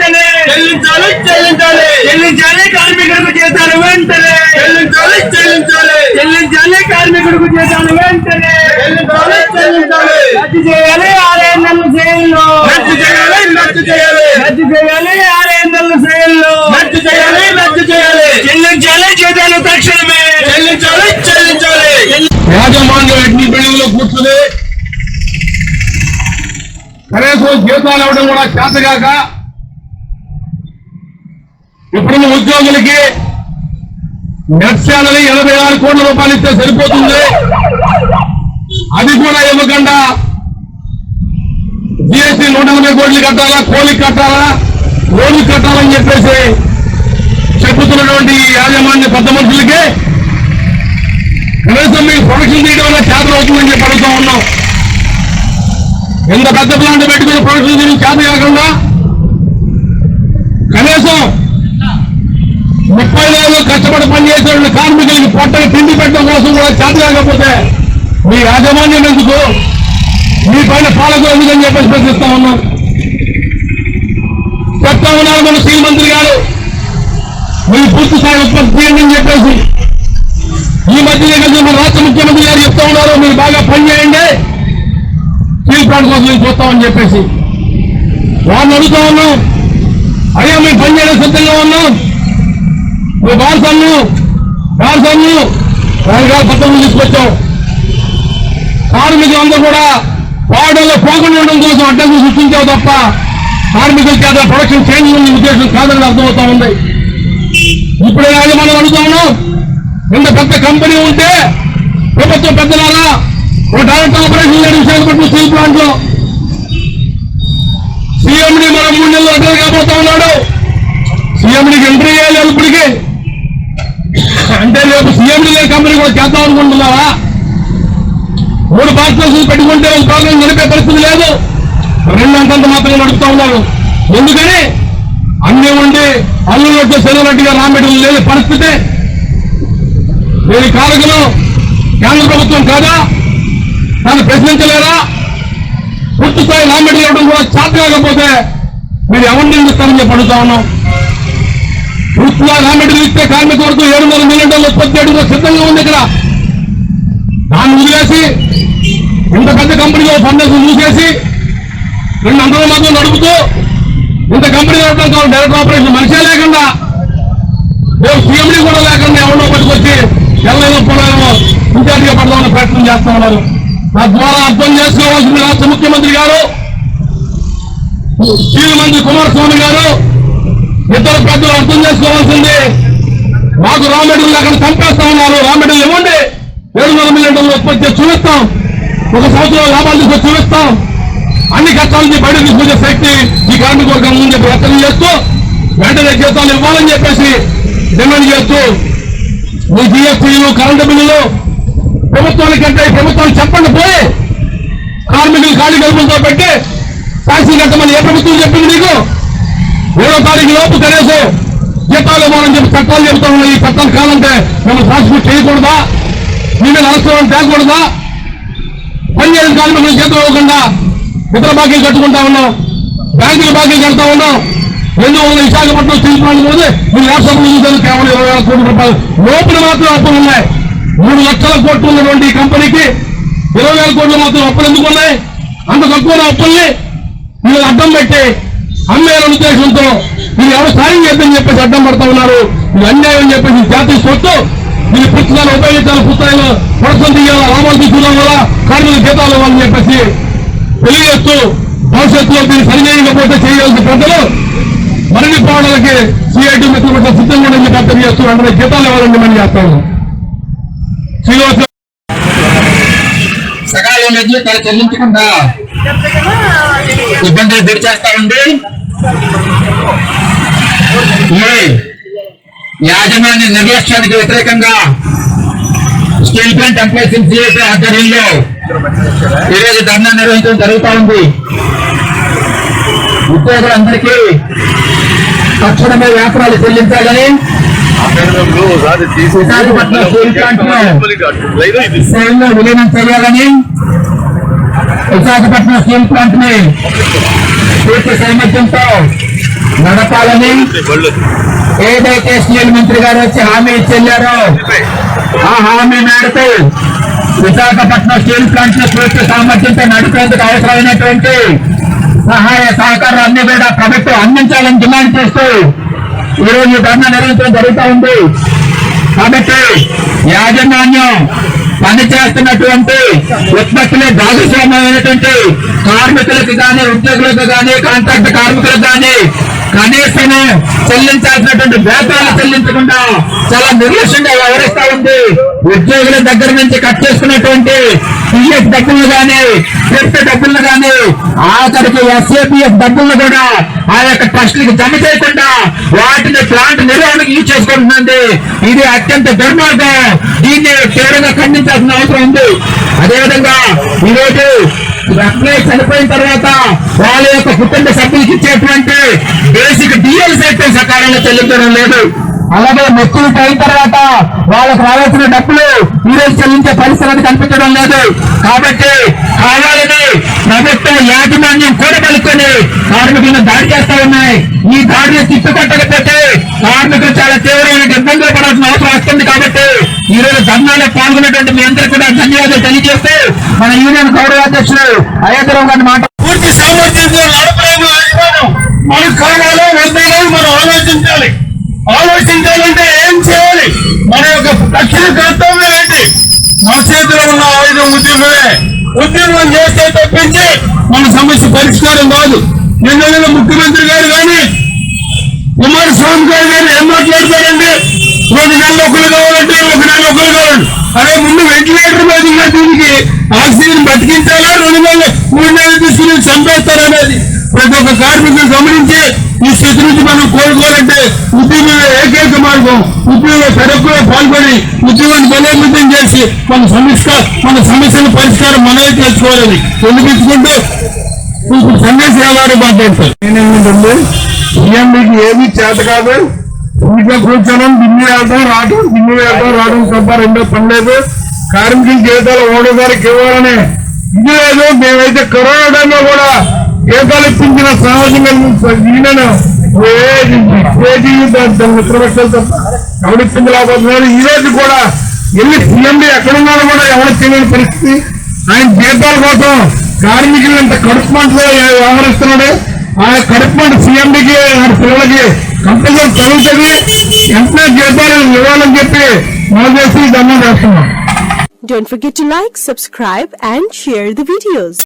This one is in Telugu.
వెంటనే. చెల్లించాలి చెల్లించాలి. చెల్లించాలి కార్మికులకు జీతాలు వెంటనే. చెల్లించాలి చెల్లించాలి. చెల్లించాలి కార్మికులకు జీతాలు వెంటనే. చెల్లించాలి చెల్లించాలి. రద్దు చేయాలి ఆరేడు నెలల సేవలు రద్దు చేయాలి రద్దు చేయాలి. రద్దు చేయాలి ఆరేడు నెలల సేవలు రద్దు చేయాలి రద్దు చేయాలి. చెల్లించాలి జీతాలు తక్షణమే. చెల్లించాలి చెల్లించాలి. యాజమాన్యం ఎన్ని బిల్డింగ్లో కూర్చుని కనీసం జీతాలు ఇవ్వడం కూడా చేతగాక ఇప్పుడున్న ఉద్యోగులకి నెట్ శాలరీ ఎనభై ఆరు కోట్ల రూపాయలు ఇస్తే సరిపోతుంది. అది కూడా ఇవ్వకుండా జిఎస్టీ నూట ఎనభై కోట్లు కట్టాలా కోలికి కట్టాలా? లోన్లు కట్టాలని చెప్పేసి చెబుతున్నటువంటి యాజమాన్య పెద్ద మనుషులకి కనీసం మీకు ప్రొడక్షన్ తీయడం వల్ల చేతలు అవుతుందని చెప్పి అడుగుతా ఉన్నాం. ఎంత పెద్ద ప్లాంట్ పెట్టుకుని ప్రొడక్షన్ తీయడం చేత కాకుండా కనీసం ముప్పై రోజులు కష్టపడి పనిచేసే కార్మికులకి పొట్టని తిండి పెట్టడం కోసం కూడా చేత కాకపోతే మీ యాజమాన్యం ఎందుకు? మీ పైన పాలకులు ఎందుకని చెప్పేసి ప్రశ్నిస్తా ఉన్నాం. చెప్తా ఉన్నారు మన శ్రీమంత్రి గారు. మీరు పూర్తి స్థాయి ఉత్పత్తి చేయండి అని చెప్పేసి. ఈ మధ్యనే కలిసి మన రాష్ట్ర ముఖ్యమంత్రి గారు చెప్తా ఉన్నారు మీరు బాగా పని చేయండి. స్టీల్ ప్లాంట్ కోసం మేము చూస్తామని చెప్పేసి. వారిని అడుగుతా ఉన్నాం. అయ్యా మేము పని చేయడం సిద్ధంగా ఉన్నాం. మీ బాల్సన్ను బాల్సన్ను గారు పత్రం తీసుకొచ్చాం. కార్మికులందరూ కూడా వాడల్లో పోకుండా ఉండడం కోసం అడ్డంకులు సృష్టించావు తప్ప కార్మికుల చేత ప్రొడక్షన్ చేంజ్ ఉన్న ఉద్దేశం కాదని అర్థమవుతా ఉంది. ఇప్పుడే యాజమాన్యం అడుగుతా ఉన్నాం. ఇంత పెద్ద కంపెనీ ఉంటే ప్రభుత్వం పెద్దలారా ఒక డైరెక్ట్ ఆపరేషన్ లేని విశాఖపట్నం స్టీల్ ప్లాంట్లో సీఎండి మనం మూడు నెలలు అడ్డలు కాబోతా ఉన్నాడు. సీఎండికి ఎంట్రీ చేయాలి ఇప్పటికి అంటే రేపు సీఎం లేని కంపెనీ కూడా చేద్దాం అనుకుంటున్నావా? మూడు పార్ట్నర్స్ పెట్టుకుంటే ఒక ప్రోగ్రాం నడిపే పరిస్థితి లేదు. రెండు అంతంత మాత్రమే నడుపుతా ఉన్నారు ఎందుకని? అన్నీ ఉండి అల్లు వచ్చే సెలవులట్టుగా రామెడలు లేని పరిస్థితి దీని కారకులు కేంద్ర ప్రభుత్వం కాదా? దాన్ని ప్రశ్నించలేరా? పూర్తిస్థాయి స్థాయి ఇవ్వడం కూడా చేత కాకపోతే మీరు ఎవరిని నిందిస్తారని చెప్పి అడుగుతా ఉన్నాం. పూర్తిగా రామెడలు ఇస్తే కార్మిక ఏడు వందల మిలియన్ డాలర్లు ఉత్పత్తి చేయడంలో సిద్ధంగా ఉంది ఇక్కడ. దాన్ని వదిలేసి ఇంత పెద్ద కంపెనీలో ఫండర్స్ మూసేసి రెండు అంతల మాత్రం నడుపుతూ ఇంత కంపెనీ నడపడం కావాలి డైరెక్ట్ ఆపరేషన్ మనిషే లేకుండా రేపు సీఎండీ కూడా లేకుండా ఎవరినో పట్టుకొచ్చి ఎల్లైనా పొలాలను ఇన్ఛార్జిగా పడదామని ప్రయత్నం చేస్తా ఉన్నారు. తద్వారా అర్థం చేసుకోవాల్సింది రాష్ట్ర ముఖ్యమంత్రి గారు స్టీల్ మంత్రి కుమారస్వామి గారు ఇతర పెద్దలు అర్థం చేసుకోవాల్సింది. మాకు రా మెటీరియల్ అక్కడ చంపేస్తా ఉన్నారు రా మెటీరియల్ ఇవ్వండి. ఏడు వందల మిలియన్ డాలర్లు ఉత్పత్తి చూపిస్తాం. ఒక సంవత్సరం లాభాలు తీసుకొని చూపిస్తాం. అన్ని కష్టాలని బయట తీసుకొచ్చే శక్తి ఈ కార్మిక వర్గం ముందు చెప్పి వ్యక్తం చేస్తూ వెంటనే జీతాలు ఇవ్వాలని చెప్పేసి డిమాండ్ చేస్తూ మీ జిఎస్టీలు కరెంటు బిల్లులు ప్రభుత్వానికి ప్రభుత్వానికంటే ప్రభుత్వాలు చెప్పండి పోయి కార్మికులు ఖాళీ కలుపులతో పెట్టి ట్యాక్సీ కట్టమని ఏ ప్రభుత్వం చెప్పింది నీకు? ఏడో తారీఖు లోపు కనీసం జీతాలు ఇవ్వాలని చెప్పి చట్టాలు చెబుతా ఉన్నాయి ఈ చట్టాలు కావాలంటే మేము ప్రాసిక్యూట్ చేయకూడదా? మీ మీద అరెస్ట్ తేకూడదా? పని చేయడం కార్మికులు జీతం ఇవ్వకుండా ఇతర బాకీలు కట్టుకుంటా ఉన్నాం. బ్యాంకుల బాకీలు కడతా ఉన్నాం. ఎందువల్ల విశాఖపట్నం స్టీల్ ప్లాంట్ పోతే మీరు రాష్ట్రంలో చూసారు కేవలం ఇరవై వేల కోట్ల రూపాయలు. లోపల మాత్రం అప్పులు ఉన్నాయి. మూడు లక్షల కోట్లు ఉన్నటువంటి ఈ కంపెనీకి ఇరవై వేల కోట్లు మాత్రం అప్పులు ఎందుకు ఉన్నాయి? అంత తక్కువ అప్పుల్ని మీరు అడ్డం పెట్టి అమ్మేయాలనే ఉద్దేశంతో మీరు ఎవరు సాయం చేద్దని చెప్పేసి అడ్డం పడతా ఉన్నారు. ఇది అన్యాయం అని చెప్పేసి జాతీయ సొత్తు మీరు పుస్తకాలు ఉపయోగించాలి పుస్తకాలు ప్రొడక్షన్ తీయాలి లాభాలు తీసుకున్నాం వల్ల కార్మిక జీతాలు ఇవ్వాలని చెప్పేసి తెలియజేస్తూ భవిష్యత్తులో దీన్ని సరిచేయకపోతే చేయవలసిన పెద్దలు మరిన్ని పోవడానికి సిఐటి మిత్రులు కూడా సిద్ధంగా ఉందని చెప్పి తెలియజేస్తూ వెంటనే జీతాలు ఇవ్వాలని మనం చేస్తాము శ్రీనివాస సకాలం చెల్లించకుండా ఇబ్బందులు గురి చేస్తా ఉంది ఈ యాజమాన్య నిర్లక్ష్యానికి వ్యతిరేకంగా స్టీల్ ప్లాంట్ ఎంప్లాయీస్ సిఎస్ఐ ఆధ్వర్యంలో ఈరోజు ధర్నా నిర్వహించడం జరుగుతూ ఉంది. ఉద్యోగులందరికీ తక్షణమే వ్యాపారాలు చెల్లించాలని విశాఖపట్నం స్టీల్ ప్లాంట్ సేవలో విలీనం చేయాలని విశాఖపట్నం స్టీల్ ప్లాంట్ని పూర్తి సామర్థ్యంతో నడపాలని ఏదైతే స్టీల్ మంత్రి గారు వచ్చి హామీ ఇచ్చెళ్ళారో ఆ హామీ మేరకు విశాఖపట్నం స్టీల్ ప్లాంట్ను పూర్తి సామర్థ్యంతో నడిపేందుకు అవసరమైనటువంటి సహాయ సహకారం అన్ని కూడా ప్రభుత్వం అందించాలని డిమాండ్ చేస్తూ ఈరోజు ఈ ధర్నా నిర్వహించడం జరుగుతూ ఉంది. కాబట్టి యాజమాన్యం పనిచేస్తున్నటువంటి ఉత్పత్తిలో భాగస్వామ్యమైనటువంటి కార్మికులకు కానీ ఉద్యోగులకు కానీ కాంట్రాక్ట్ కార్మికులకు కానీ కనీసం చెల్లించాల్సినటువంటి వేతనాలు చెల్లించకుండా చాలా నిర్లక్ష్యంగా వ్యవహరిస్తా ఉంది. ఉద్యోగుల దగ్గర నుంచి కట్ చేసుకున్నటువంటి పిఎఫ్ డబ్బులు కానీ పెద్ద డబ్బులు కానీ ఆఖరికి ఎస్ఏపిఎఫ్ డబ్బులను కూడా ఆ యొక్క ట్రస్టులకు జమ చేయకుండా వాటిని ప్లాంట్ నిర్వహణకు యూజ్ చేసుకుంటుంది ఇది అత్యంత దుర్మార్గం. దీన్ని తీవ్రంగా ఖండించాల్సిన అవసరం ఉంది. అదేవిధంగా ఈరోజు అప్లై చనిపోయిన తర్వాత వాళ్ళ యొక్క కుటుంబ సభ్యులకు ఇచ్చేటువంటి బేసిక్ డిఎల్ అయితే సకాలంలో చెల్లించడం లేదు. అలాగే మెచ్యూరిటీ అయిన తర్వాత వాళ్ళకు రావాల్సిన డబ్బులు ఈ రోజు చెల్లించే పరిస్థితి కనిపించడం లేదు. కాబట్టి కావాలని ప్రభుత్వం యాజమాన్యం కూడబలుకొని కార్మికులను దాడి చేస్తా ఉన్నాయి. ఈ దాడిని తిప్పుకొట్టకపోతే కార్మికులు చాలా తీవ్రమైన ఇబ్బందులు పడాల్సిన అవసరం వస్తుంది కాబట్టి ఈ రోజు ధర్నాలో పాల్గొన్నటువంటి మీ అందరికీ కూడా ధన్యవాదాలు తెలియజేస్తూ మన యూనియన్ గౌరవ అధ్యక్షులు అయోధ్యరావు గారిని మాట పూర్తి సామర్థ్యంతో నడపలేము అధికారం కావాలో మనం ఆలోచించాలి. ఆలోచించాలంటే ఏం చేయాలి? మన యొక్క దక్షిణ కర్తవ్యం ఏంటి? మన చేతిలో ఉన్న ఆయుధం ఉద్యమమే. ఉద్యమం చేస్తే తప్పించి మన సమస్య పరిష్కారం కాదు. నిన్న ముఖ్యమంత్రి గారు కానీ కుమారస్వామి గారు కానీ ఏం మాట్లాడతారండి? రెండు నెలలు ఒకరు కావాలంటే ఒక నెల ఒకరు కావాలి. అదే ముందు వెంటిలేటర్ మీద దీనికి ఆక్సిజన్ బతికించాలా? రెండు నెలలు మూడు నెలలు తీసుకుని చంపేస్తారు? ప్రతి ఒక్క కార్మికులు గమనించి ఈ స్థితి నుంచి మనం కోరుకోవాలంటే ఉద్యోగుల ఏకైక మార్గం ఉద్యోగ సరుకులో పాల్గొని ఉద్యోగాన్ని బలోపేతం చేసి మన సమస్య మన సమస్యల పరిష్కారం మనమే తెలుసుకోవాలని ఎందుకు ఇప్పుడు సందేశం గారు మాట్లాడతారు? నేనేమిటండి సీఎం మీకు ఏమీ చేత కాదు. ఇంట్లో కూర్చోడం దిన్ని వెళ్తాం రావడం దిన్ని వెళ్తాం రావడం తప్ప రెండో పని లేదు. కార్మికుల జీవితాలు ఓడో గారికి ఇవ్వాలని ఇది లేదు. మేమైతే కరోనా టైంలో కూడా జీతాలు ఇప్పించిన సామాజిక ఈయనను మిత్రపక్షాలు తప్ప ఎవరు ఇప్పింది ఈ రోజు కూడా వెళ్ళి సీఎండి ఎక్కడున్నారో కూడా ఎవరు తెలియని పరిస్థితి. ఆయన జీతాల కోసం కార్మికులు ఇంత కడుపు మంటలో వ్యవహరిస్తున్నాడు? ఆ కడుపు మంట సీఎండికి ఆయన పిల్లలకి కంపల్సరీ చదువుతుంది వెంటనే జీతాలు ఇవ్వాలని చెప్పి మనం చేసి దండం చేస్తున్నాం Don't forget to like, subscribe and share the videos.